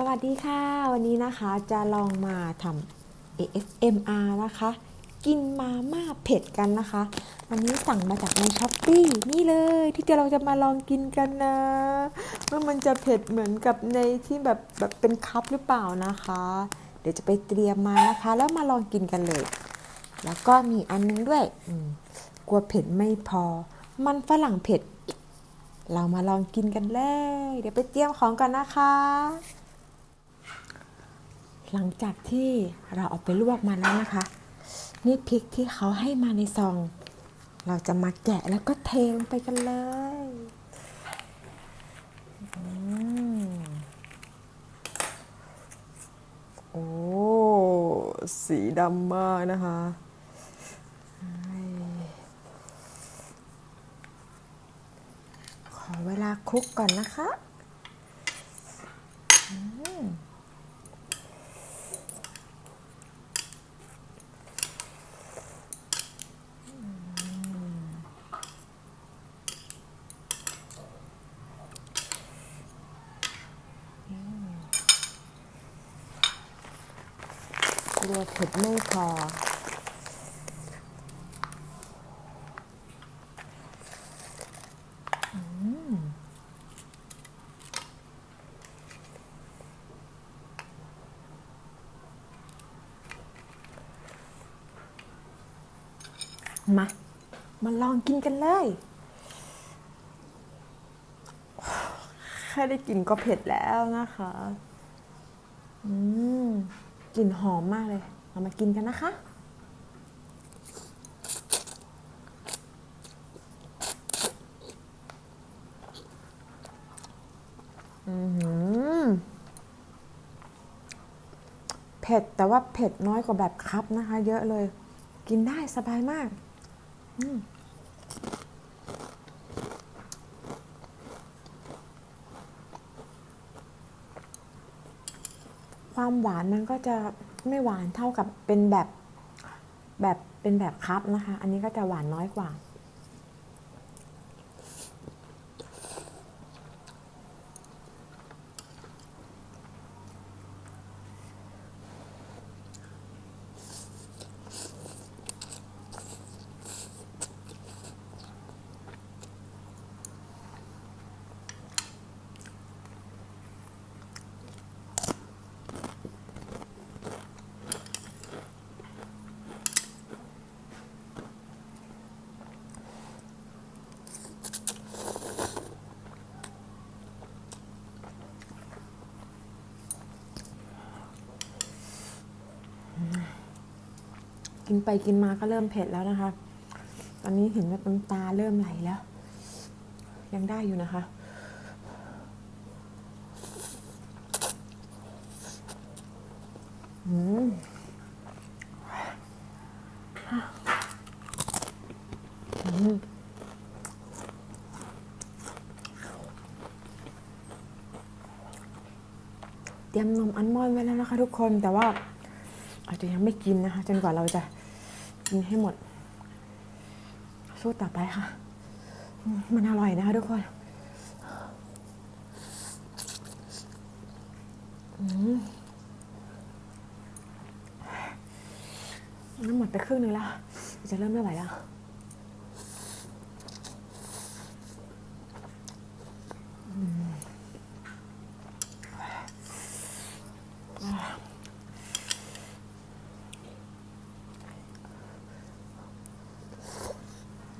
สวัสดีค่ะ วันนี้นะคะจะลองมาทำ ASMR นะคะ กินมาม่าเผ็ดกันนะคะ วันนี้สั่งมาจากในช้อปปี้นี่เลยที่เราจะมาลองกินกันนะว่ามันจะเผ็ดเหมือนกับในที่แบบแบบเป็นคัพหรือเปล่านะคะ เดี๋ยวจะไปเตรียมมานะคะ แล้วมาลองกินกันเลย แล้วก็มีอันนึงด้วยกลัวเผ็ดไม่พอ มันฝรั่งเผ็ด เรามาลองกินกันเลย เดี๋ยวไปเตรียมของกันนะคะ หลังจากที่เราเอาไปลวกมาแล้วนะคะ นี่พริกที่เขาให้มาในซอง เราจะมาแกะแล้วก็เทลงไปกันเลยอืมโอ้สีดำมากนะคะขอเวลาคลุกก่อนนะคะ ลัวเผ็ดไม่พออมมา มาลองกินกันเลยแค่ได้กินก็เผ็ดแล้วนะคะ อืม กลิ่นหอมมากเลยเรามากินกันนะคะอือหือเผ็ดแต่ว่าเผ็ดน้อยกว่าแบบคัพนะคะ เยอะเลย กินได้สบายมาก อืม ความหวานมันก็จะไม่หวานเท่ากับเป็นแบบแบบเป็นแบบคัพนะคะ อันนี้ก็จะหวานน้อยกว่า กินไปกินมาก็เริ่มเผ็ดแล้วนะคะ ตอนนี้เห็นว่าน้ำตาเริ่มไหลแล้ว ยังได้อยู่นะคะ อืมอืมเตรียมนมอัลมอนด์ไว้แล้วนะคะทุกคนแต่ว่าอาจจะยังไม่กินนะคะ จนกว่าเราจะ กินให้หมด สู้ต่อไปค่ะ มันอร่อยนะคะทุกคนน้ำหมดไปครึ่งหนึงแล้ว จะเริ่มไม่ไหวแล้ว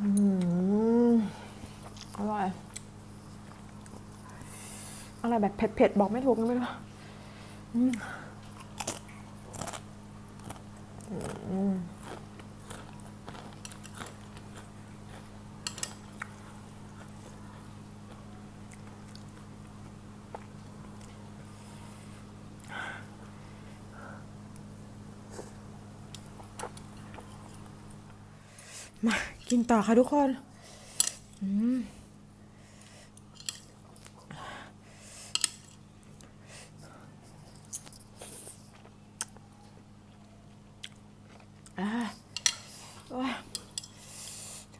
อืมอร่อย อร่อย แบบเผ็ดๆบอกไม่ถูกไม่รู้อืมอืมมากินต่อค่ะทุกคน อืม ว้อ้ย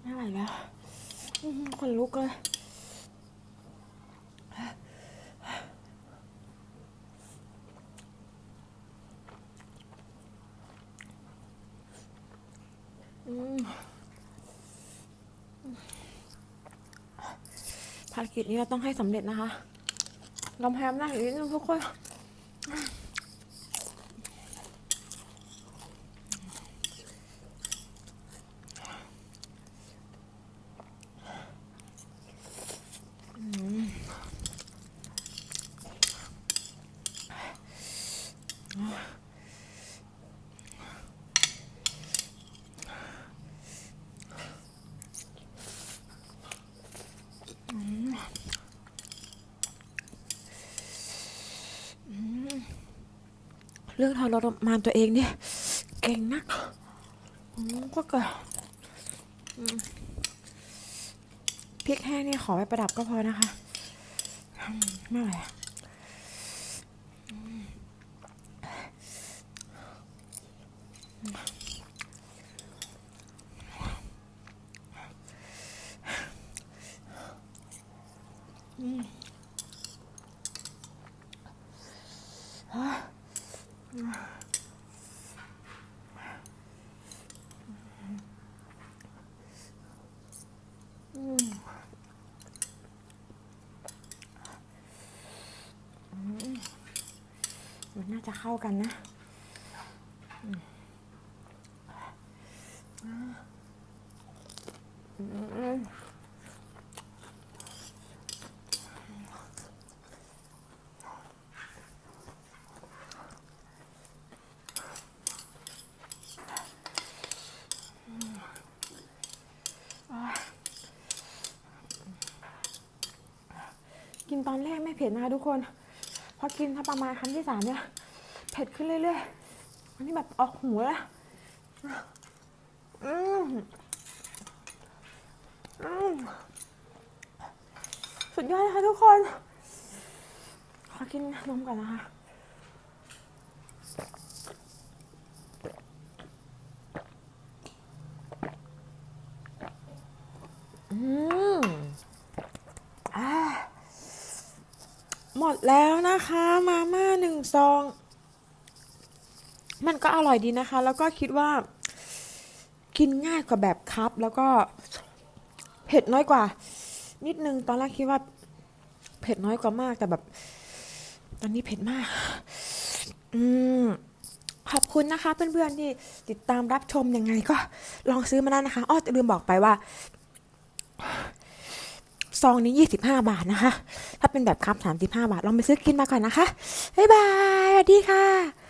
ไม่ไหวแล้วคนลุกเลยภารกิจนี้เราต้องให้สำเร็จนะคะลำแพมนะอีกนิดนึงทุกคน เรื่องทรมานตัวเองเนี่ย เก่งนักก็เกิดอืมพริกแห้งนี่ขอไปประดับก็พอนะคะไม่ไหวอะมั น่าจะเข้ากันนะกินตอนแรกไม่เผ็ดนะคะทุกคน พอกินถ้าประมาณครั้งที่สามเนี่ย ผ็ดขึ้นเรื่อยๆ อันนี้แบบออกหูแล้วอืมอืมสุดยอดเลยค่ะทุกคน ขอกินนมก่อนนะคะอืมอ่าหมดแล้วนะคะ มาม่าหนึ่งซอง มันก็อร่อยดีนะคะ แล้วก็คิดว่า กินง่ายกว่าแบบคัพแล้วก็เผ็ดน้อยกว่า นิดนึงตอนแรกคิดว่าเผ็ดน้อยกว่ามากแต่แบบ ตอนนี้เผ็ดมาก อืมขอบคุณนะคะ เพื่อนๆที่ติดตามรับชมยังไงก็ลองซื้อมาได้นะคะอ้อจะลืมบอกไปว่าซองนี้ 25 บาทนะคะ ถ้าเป็นแบบคัพ35 บาท ลองไปซื้อกินมาก่อนนะคะ บ๊ายบาย สวัสดีค่ะ